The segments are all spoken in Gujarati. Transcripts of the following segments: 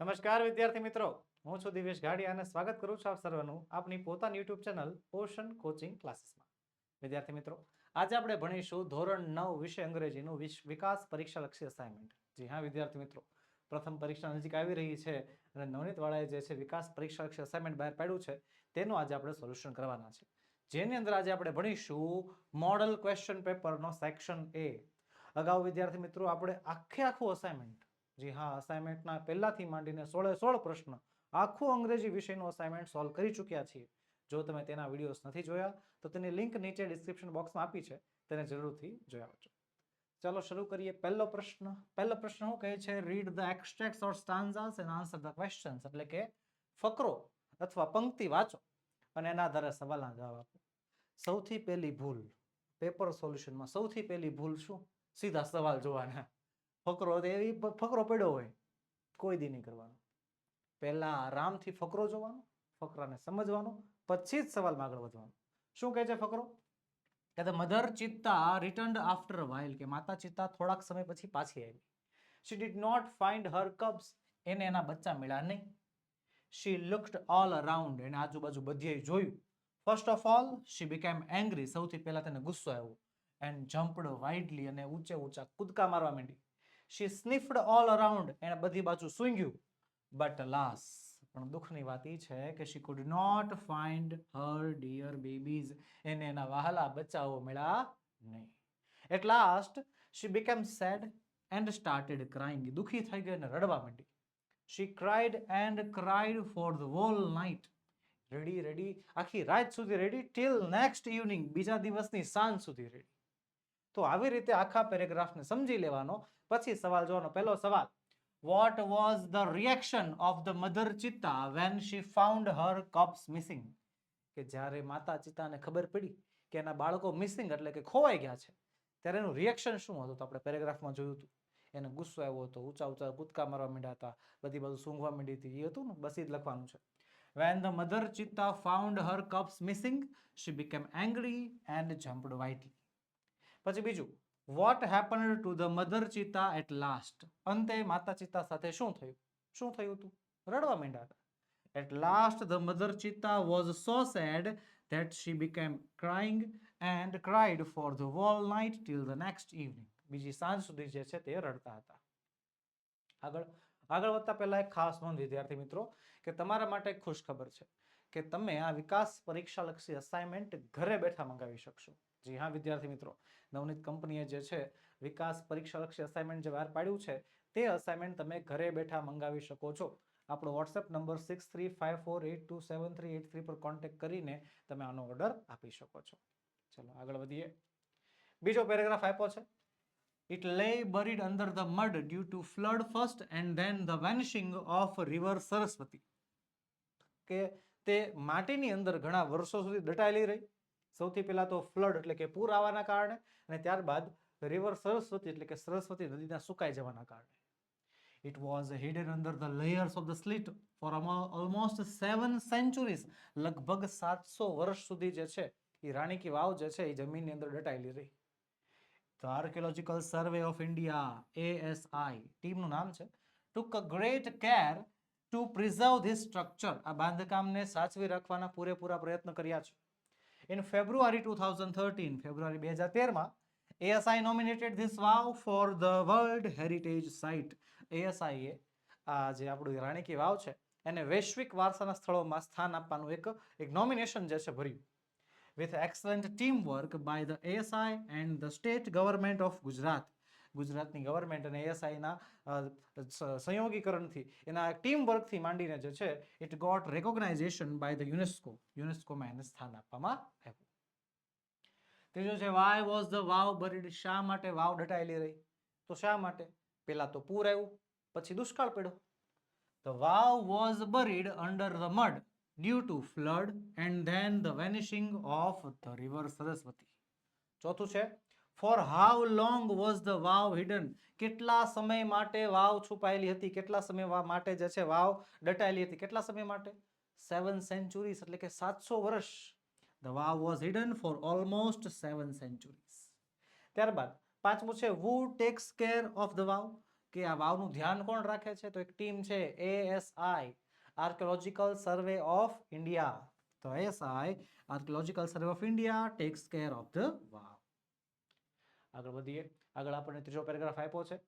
નમસ્કાર વિદ્યાર્થી મિત્રો. હું છું દિવેશ ગાડી અને સ્વાગત કરું છું આપ સર્વનું આપની પોતાની યુટ્યુબ ચેનલ ઓશન કોચિંગ ક્લાસીસમાં. વિદ્યાર્થી મિત્રો, આજે આપણે ભણીશું ધોરણ નવ વિષય અંગ્રેજીનું વિકાસ પરીક્ષા લક્ષી અસાઇનમેન્ટ જી હા, વિદ્યાર્થી મિત્રો. પ્રથમ પરીક્ષા નજીક આવી રહી છે અને નવનીતવાળાએ જે છે વિકાસ પરીક્ષા લક્ષી અસાઇનમેન્ટ બહાર પાડ્યું છે, તેનું આજે આપણે સોલ્યુશન કરવાના છે. જેની અંદર આજે આપણે ભણીશું મોડલ ક્વેશ્ચન પેપરનો સેક્શન એ અગાઉ વિદ્યાર્થી મિત્રો, આપણે આખે આખું અસાઇનમેન્ટ જી હા અસાઇનમેન્ટના પહેલાથી માંડીને સોળે સોળ પ્રશ્ન આખું અંગ્રેજી વિષયનું અસાઇનમેન્ટ સોલ્વ કરી ચૂક્યા છીએ. જો તમે તેના વિડીયોઝ નથી જોયા, તો તેની લિંક નીચે ડિસ્ક્રિપ્શન બોક્સમાં આપી છે. તેને જરૂરથી જોયા આવજો ચાલો શરૂ કરીએ પહેલો પ્રશ્ન. પહેલો પ્રશ્ન શું કહે છે? Read the extracts or stanzas and answer the questions એટલે કે ફકરો અથવા પંક્તિ વાંચો અને એના આધારે સવાલના જવાબ આપો. સૌથી પહેલી ભૂલ પેપર સોલ્યુશનમાં સૌથી પહેલી ભૂલ શું? સીધા સવાલ જોવાના. ફકરો તો ફકરો પડ્યો હોય, કોઈ દી નહીં કરવાનો. પહેલાં આરામથી ફકરો જોવાનો, ફકરાને સમજવાનો, પછી જ સવાલમાં આગળ વધવાનો. શું કહે છે ફકરો? કે the mother cheetah return after while, કે માતા ચિત્તા થોડાક સમય પછી પાછી આવી. She did not find her cubs એને એના બચ્ચા મળ્યા નહીં. શી લુક્ડ ઓલ અરાઉન્ડ એને આજુબાજુ બધીએ જોયું. First of all she became angry સૌથી પહેલાં તેને ગુસ્સો આવ્યો. એન્ડ જમ્પડ વાઇડલી અને ઊંચે ઊંચા કૂદકા મારવા માંડી. શી સ્નિફ્ડ ઓલ અરાઉન્ડ એણે બધી બાજુ સૂંઘ્યું. બટ લાસ પણ દુઃખની વાત એ છે કે she could not find her dear babies એને એના વહાલા બચ્ચાઓ મળ્યા નહીં. At last she became sad and started crying દુઃખી થઈ ગઈ અને રડવા માંડી she cried and cried for the whole night ready રેડી આખી રાત સુધી રેડી ટિલ નેક્સ્ટ ઇવનિંગ બીજા દિવસની સાંજ સુધી રેડી તો આવી રીતે આખા પેરેગ્રાફને સમજી લેવાનો. પછી સવાલ જોવાનો પહેલો સવાલ. What was the reaction of the mother cheetah when she found her cubs missing કે જ્યારે માતા ચિત્તાને ખબર પડી કે એના બાળકો મિસિંગ એટલે કે ખોવાઈ ગયા છે ત્યારે એનું રિએક્શન શું હતું? તો આપણે પેરેગ્રાફમાં જોયું હતું. એને ગુસ્સો આવ્યો હતો ઊંચા ઊંચા કૂદકા મારવા માંડ્યા હતા બધી બાજુ સૂંઘવા માંડી હતી. એ હતું ને બસ જ લખવાનું છે. When the mother cheetah found her cubs missing, she became angry and jumped widely. પછી બીજું what happen to the mother cheetah at last અંતે માતા ચિતા સાથે શું થયું? શું થયું હતું? રડવા માંડ્યા હતા. At last the mother cheetah was so sad that she became crying and cried for the whole night till the next evening બીજી સાંજ સુધી જે છે તે રડતા હતા. આગળ આગળ વધતા પહેલા એક ખાસ નોંધ વિદ્યાર્થી મિત્રો, કે તમારા માટે એક ખુશ ખબર છે. કે તમે આ વિકાસ પરીક્ષા લક્ષી અસાઇનમેન્ટ ઘરે બેઠા મંગાવી શકશો. જી હા, વિદ્યાર્થી મિત્રો, નવનીત કંપનીએ જે છે, વિકાસ પરીક્ષા લક્ષી અસાઇનમેન્ટ જે બહાર પાડ્યું છે, તે અસાઇનમેન્ટ તમે ઘરે બેઠા મંગાવી શકો છો. આપણો WhatsApp number six three five four eight two seven three eight three પર કોન્ટેક્ટ કરીને તમે આનો ઓર્ડર આપી શકો છો. ચલો, આગળ વધીએ. બીજો પેરેગ્રાફ આપ્યો છે. It lay buried under the mud due to flood first and then the vanishing of river Saraswati કે તે માટીની અંદર ઘણા વર્ષો સુધી દટાયેલી રહી. સૌથી પહેલા તો ફ્લડ એટલે કે પૂર આવવાના કારણે અને ત્યારબાદ રિવર સરસ્વતી એટલે કે સરસ્વતી નદીના સુકાઈ જવાના કારણે. It was hidden under the layers of the silt for almost seven centuries લગભગ સાતસો વર્ષ સુધી જે છે એ રાણી કી વાવ જે છે એ જમીનની અંદર દટાયેલી રહી. તો archaeological survey of India ASI ટીમનું નામ છે. Took a great care to preserve this structure આ બાંધકામને સાચવી રાખવાના પૂરેપૂરા પ્રયત્ન કર્યા છે. In February two thousand thirteen ફેબ્રુઆરી બે હજાર તેરમાં ASI nominated this vav for the world heritage site એએસઆઈએ આ જે આપણું રાણીકી વાવ છે, એને વૈશ્વિક વારસાના સ્થળોમાં સ્થાન આપવાનું એક એક નોમિનેશન જે છે ભર્યું. With excellent team work by the ASI and the state government of Gujarat ગુજરાતની ગવર્મેન્ટ અને એએસઆઈના સંયોગીકરણથી, એના ટીમ વર્કથી માંડીને જે છે it got recognization by the UNESCO યુનેસ્કોમાં એને સ્થાન આપવામાં આવ્યું. ત્રીજો છે why was the vav buried શા માટે વાવ ડટાયેલી રહી? તો શા માટે? પહેલાં તો પૂર આવ્યું, પછી દુષ્કાળ પડ્યો. The vav was buried under the mud due to flood and then the vanishing of the river Saraswati. ચોથું છે four how long was the vav hidden કેટલા સમય માટે વાવ છુપાયેલી હતી? કેટલા સમય માટે જે છે વાવ દટાયેલી હતી? કેટલા સમય માટે? સેવન સેન્ચુરીઝ એટલે કે સાતસો વર્ષ. The vav was hidden for almost seven centuries ત્યારબાદ, પાંચમું છે who takes care of the vav કે આ વાવનું ધ્યાન કોણ રાખે છે? તો એક ટીમ છે ASI archaeological survey of India તો ASI archaeological survey of India takes care of the vav આગળ વધીએ. આગળ આપણને ત્રીજો પેરેગ્રાફ આપ્યો છે.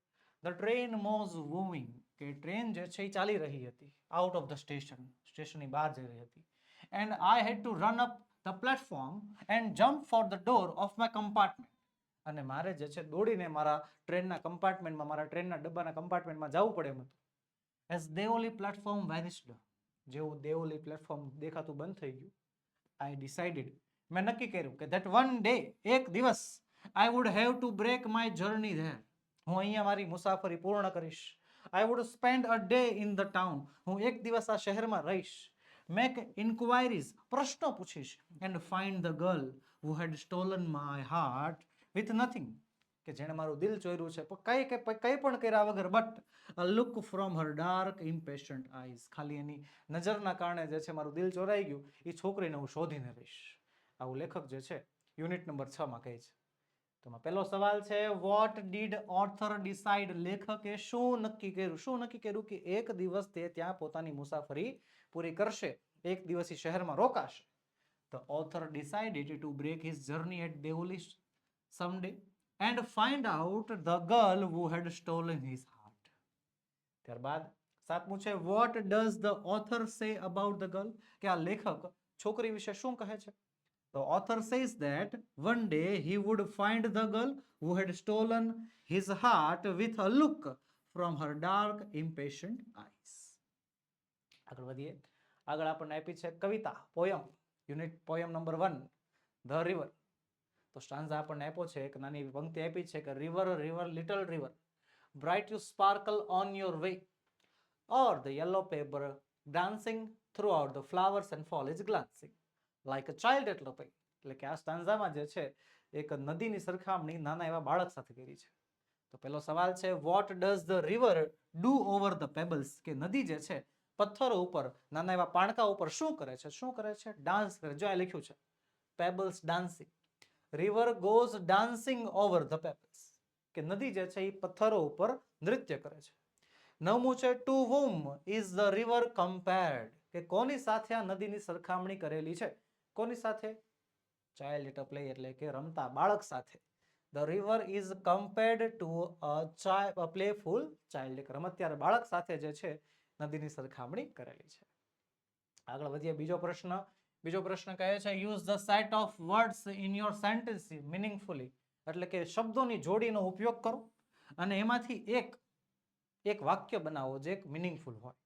ધ ટ્રેન મોઝ મૂવિંગ કે ટ્રેન જે છે એ ચાલી રહી હતી. આઉટ ઓફ ધ સ્ટેશન સ્ટેશનની બહાર જઈ રહી હતી. And I had to run up the platform and jump for the door of my compartment અને મારે જે છે દોડીને મારા ટ્રેનના કમ્પાર્ટમેન્ટમાં, મારા ટ્રેનના ડબ્બાના કમ્પાર્ટમેન્ટમાં જવું પડે એમ હતું. એઝ દેઓલી પ્લેટફોર્મ વેનિસ્ડ જેવું દેઓલી પ્લેટફોર્મ દેખાતું બંધ થઈ ગયું. આઈ ડિસાઇડેડ મેં નક્કી કર્યું કે ધેટ વન ડે એક દિવસ I would have to break my journey there હું અહીંયા મારી મુસાફરી પૂર્ણ કરીશ. I would spend a day in the town હું એક દિવસ આ શહેરમાં રહીશ. મેક ઇન્ક્વાયરીઝ પ્રશ્નો પૂછીશ. And find the girl who had stolen my heart with nothing કે જેણે મારું દિલ ચોર્યું છે. કઈ કંઈ પણ કર્યા વગર but a look from her dark impatient eyes ખાલી એની નજરના કારણે જે છે મારું દિલ ચોરાઈ ગયું. એ છોકરીને હું શોધીને રહીશ. આવું લેખક જે છે યુનિટ નંબર છમાં કહે છે. તો એમાં પહેલો સવાલ છે વોટ ડીડ ઓથર ડિસાઇડ લેખકે શું નક્કી કર્યું શું નક્કી કર્યું કે એક દિવસ તે ત્યાં પોતાની મુસાફરી પૂરી કરશે એક દિવસ ઈ શહેરમાં રોકાશે The author decided to break his journey at Deoli someday and find out the girl who had stolen his heart. ત્યારબાદ સાતમું છે what does the author say about the girl કે આ લેખક છોકરી વિશે શું કહે છે The author says that one day he would find the girl who had stolen his heart with a look from her dark, impatient eyes. આગળ વધીએ. આગળ આપણને આપી છે કવિતા poem unit poem number one the river તો સ્ટાન્ઝા આપણને આપ્યો છે એક નાની પંક્તિ આપી છે કે river river little river bright you sparkle on your way or the yellow paper dancing throughout the flowers and fall is glancing like a child એટલો પે એટલે કે આ સ્ટાન્ઝામાં જે છે, એક નદીની સરખામણી નાના એવા બાળક સાથે કરી છે. તો પેલો સવાલ છે what does the river do over the pebbles કે નદી જે છે, પથ્થરો ઉપર, નાના એવા પાણકા ઉપર શું કરે છે? શું કરે છે? ડાન્સ કરે. જો આ લખ્યું છે pebbles dancing river goes dancing over the pebbles કે નદી જે છે, એ પથ્થરો ઉપર નૃત્ય કરે છે. નવમું છે to whom is the river compared કે કોની સાથે આ નદીની સરખામણી કરેલી છે? કોની સાથે? ચાઇલ્ડ એટ પ્લે એટલે કે રમતા બાળક સાથે. The river is compared to a playful child એક રમતિયાર બાળક સાથે જે છે, નદીની સરખામણી કરેલી છે. આગળ વધીએ, બીજો પ્રશ્ન. બીજો પ્રશ્ન કહે છે use the set of words in your sentence meaningfully એટલે કે શબ્દોની જોડીનો ઉપયોગ કરો અને એમાંથી એક એક વાક્ય બનાવો જે એક મિનિંગફુલ હોય.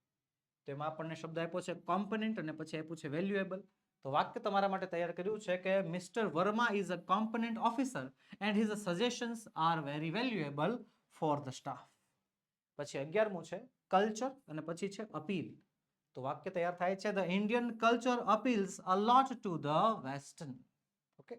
તો એમાં આપણને શબ્દ આપ્યો છે કોમ્પોનન્ટ અને પછી આપ્યું છે વેલ્યુએબલ તો વાક્ય તમારા માટે તૈયાર કર્યું છે કે mister Verma is a component officer and his suggestions are very valuable for the staff. પછી અગિયારમું છે કલ્ચર અને પછી છે અપીલ. તો વાક્ય તૈયાર થાય છે the Indian culture appeals a lot to the western. Okay.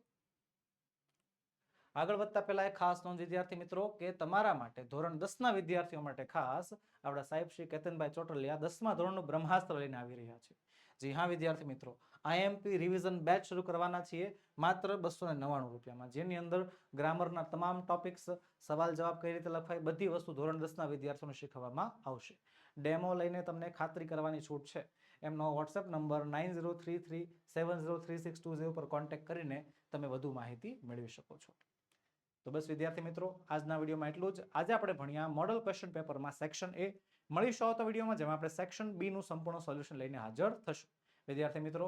આગળ વધતા પહેલા એક ખાસ નોંધ વિદ્યાર્થી મિત્રો કે તમારા માટે ધોરણ દસના વિદ્યાર્થીઓ માટે ખાસ આપણા સાહેબ શ્રી કેતનભાઈ ચોટલિયા દસમા ધોરણનું બ્રહ્માસ્ત્ર લઈને આવી રહ્યા છે. જી હા વિદ્યાર્થી મિત્રો આઈએમપી રિવિઝન બેચ શરૂ કરવાના છીએ, માત્ર બસો ને નવ્વાણું રૂપિયામાં. જેની અંદર ગ્રામરના તમામ ટોપિક્સ સવાલ જવાબ કઈ રીતે લખાય, બધી વસ્તુ ધોરણ દસના વિદ્યાર્થીઓને શીખવવામાં આવશે. ડેમો લઈને તમને ખાતરી કરવાની છૂટ છે. એમનો WhatsApp number nine zero three three seven zero three six two zero પર કોન્ટેક્ટ કરીને તમે વધુ માહિતી મેળવી શકો છો. તો બસ વિદ્યાર્થી મિત્રો, આજના વિડીયોમાં એટલું જ. આજે આપણે ભણ્યા મોડલ ક્વેશ્ચન પેપરમાં સેક્શન એ મળીશું આવતા વિડીયોમાં, જેમાં આપણે સેક્શન બીનું સંપૂર્ણ સોલ્યુશન લઈને હાજર થશું. વિદ્યાર્થી મિત્રો